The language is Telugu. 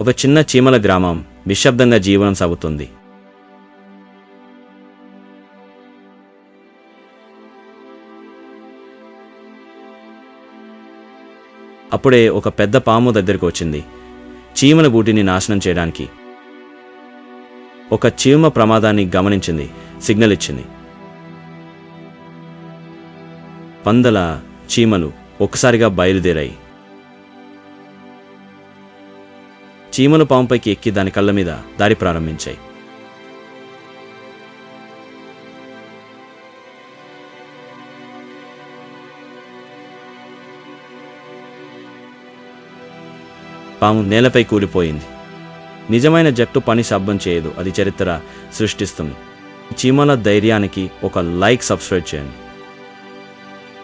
ఒక చిన్న చీమల గ్రామం నిశ్శబ్దంగా జీవనం సాగుతుంది. అప్పుడే ఒక పెద్ద పాము దగ్గరికి వచ్చింది. చీమల గూటిని నాశనం చేయడానికి ఒక చీమ ప్రమాదాన్ని గమనించింది. సిగ్నల్ ఇచ్చింది. పందల చీమలు ఒక్కసారిగా బయలుదేరాయి. చీమలు పాముపైకి ఎక్కి దాని కళ్ళ మీద దారి ప్రారంభించాయి. పాము నేలపై కూలిపోయింది. నిజమైన జట్టు పని శబ్దం చేయదు. అది చరిత్ర సృష్టిస్తుంది. చీమల ధైర్యానికి ఒక లైక్ సబ్స్క్రైబ్ చేయండి.